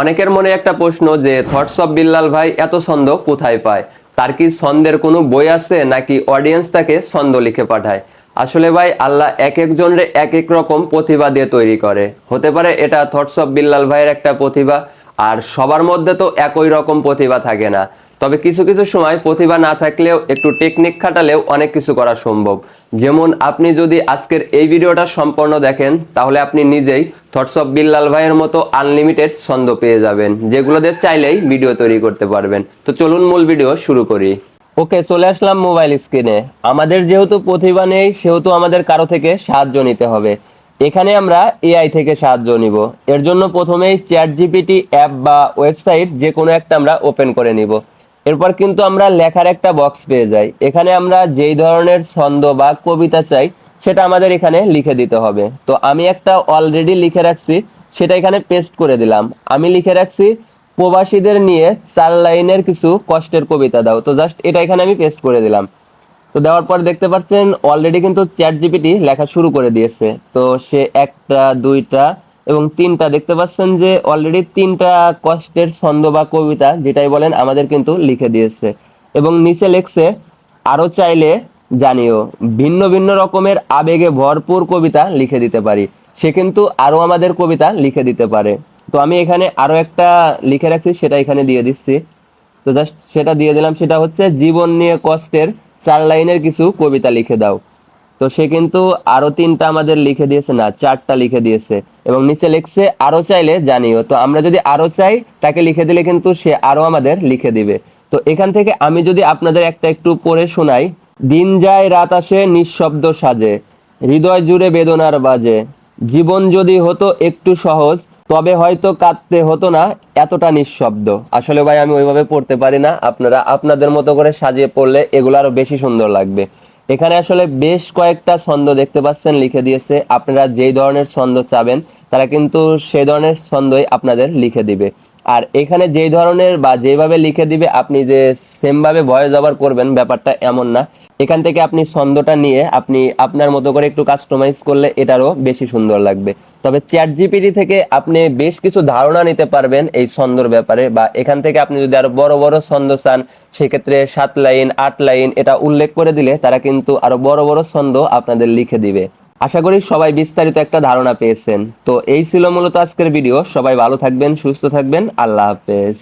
অনেকের মনে একটা প্রশ্ন যে থটস অফ বিল্লাল ভাই, এত ছন্দ কোথায় পায়? তার কি ছন্দের কোনো বই আছে নাকি অডিয়েন্স তাকে ছন্দ লিখে পাঠায়? আসলে ভাই, আল্লাহ এক একজনের এক এক রকম প্রতিভা দিয়ে তৈরি করে। হতে পারে এটা থটস অফ বিল্লাল ভাইয়ের একটা প্রতিভা, আর সবার মধ্যে তো একই রকম প্রতিভা থাকে না। তবে কিছু কিছু সময় প্রতিভা না থাকলেও একটু টেকনিক খাটালেও অনেক কিছু করা সম্ভব। যেমন আপনি যদি আজকের এই ভিডিওটা সম্পূর্ণ দেখেন, তাহলে আপনি নিজেই থটস অফ বিল্লাল ভাইয়ের মতো আনলিমিটেড ছন্দ পেয়ে যাবেন যেগুলোতে চাইলেই ভিডিও তৈরি করতে পারবেন। তো চলুন মূল ভিডিও শুরু করি। ওকে, চলে আসলাম মোবাইল স্ক্রিনে আমাদের যেহেতু প্রতিভা নেই, সেহেতু আমাদের কারও থেকে সাহায্য নিতে হবে। এখানে আমরা এআই থেকে সাহায্য নিব। এর জন্য প্রথমেই চ্যাট জিপিটি অ্যাপ বা ওয়েবসাইট যে কোনো একটা আমরা ওপেন করে নিব। এরপর কিন্তু আমরা লেখার একটা বক্স পেয়ে যাই। এখানে আমরা যেই ধরনের ছন্দ বা কবিতা চাই, সেটা আমাদের এখানে লিখে দিতে হবে। তো আমি একটা অলরেডি লিখে রাখছি, সেটা এখানে পেস্ট করে দিলাম। আমি লিখে রাখছি, প্রবাসীদের নিয়ে চার লাইনের কিছু কষ্টের কবিতা দাও। তো জাস্ট এটা এখানে আমি পেস্ট করে দিলাম। তো দেওয়ার পর দেখতে পাচ্ছেন অলরেডি কিন্তু চ্যাট জিপিটি লেখা শুরু করে দিয়েছে। তো সে একটা, দুইটা এবং তিনটা দেখতে পাচ্ছেন যে অলরেডি তিনটা কষ্টের ছন্দ বা কবিতা, যেটাই বলেন, আমাদের কিন্তু লিখে দিয়েছে। এবং নিচে লেখছে, আরও চাইলে জানিও, ভিন্ন ভিন্ন রকমের আবেগে ভরপুর কবিতা লিখে দিতে পারি। সে কিন্তু আরও আমাদের কবিতা লিখে দিতে পারে। তো আমি এখানে আরও একটা লিখে রাখছি, সেটা এখানে দিয়ে দিচ্ছি। তো জাস্ট সেটা দিয়ে দিলাম, সেটা হচ্ছে, জীবন নিয়ে কষ্টের চার লাইনের কিছু কবিতা লিখে দাও। তো সে কিন্তু আরও তিনটা আমাদের লিখে দিয়েছে না, চারটা লিখে দিয়েছে এবং নিচে লিখছে, আরও চাইলে জানিও। তো আমরা যদি আরও চাই, তাকে লিখে দিলে কিন্তু সে আরও আমাদের লিখে দিবে। তো এখান থেকে আমি যদি আপনাদের একটা একটু পড়ে শোনাই, দিন যায়, রাত আসে, নিঃশব্দ সাজে, হৃদয় জুড়ে বেদনার বাজে, জীবন যদি হতো একটু সহজ, তবে হয়তো কাঁদতে হতো না, এতটা নিঃশব্দ। আসলে ভাই, আমি ওইভাবে পড়তে পারি না, আপনারা আপনাদের মতো করে সাজিয়ে পড়লে এগুলো আরও বেশি সুন্দর লাগবে। এখানে আসলে বেশ কয়েকটা ছন্দ দেখতে পাচ্ছেন, লিখে দিয়েছে। আপনারা যেই ধরনের ছন্দ চাবেন, তারা কিন্তু সেই ধরনের ছন্দই আপনাদের লিখে দিবে। আর এখানে যেই ধরনের বা যেভাবে লিখে দিবে, আপনি যে সেম ভাবে ভয়েস ওভার করবেন, ব্যাপারটা এমন না। এখান থেকে আপনি ছন্দটা নিয়ে আপনি আপনার মতো করে একটু কাস্টমাইজ করলে এটারও বেশি সুন্দর লাগবে। তবে চ্যাট জিপিটি থেকে আপনি বেশ কিছু ধারণা নিতে পারবেন এই ছন্দর ব্যাপারে বা এখান থেকে আপনি যদি আরও বড় বড় ছন্দ চান, সেক্ষেত্রে সাত লাইন, আট লাইন এটা উল্লেখ করে দিলে তারা কিন্তু আরও বড় বড় ছন্দ আপনাদের লিখে দিবে। আশা করি সবাই বিস্তারিত একটা ধারণা পেয়েছেন। তো এই ছিল মূলত আজকের ভিডিও। সবাই ভালো থাকবেন, সুস্থ থাকবেন। আল্লাহ হাফেজ।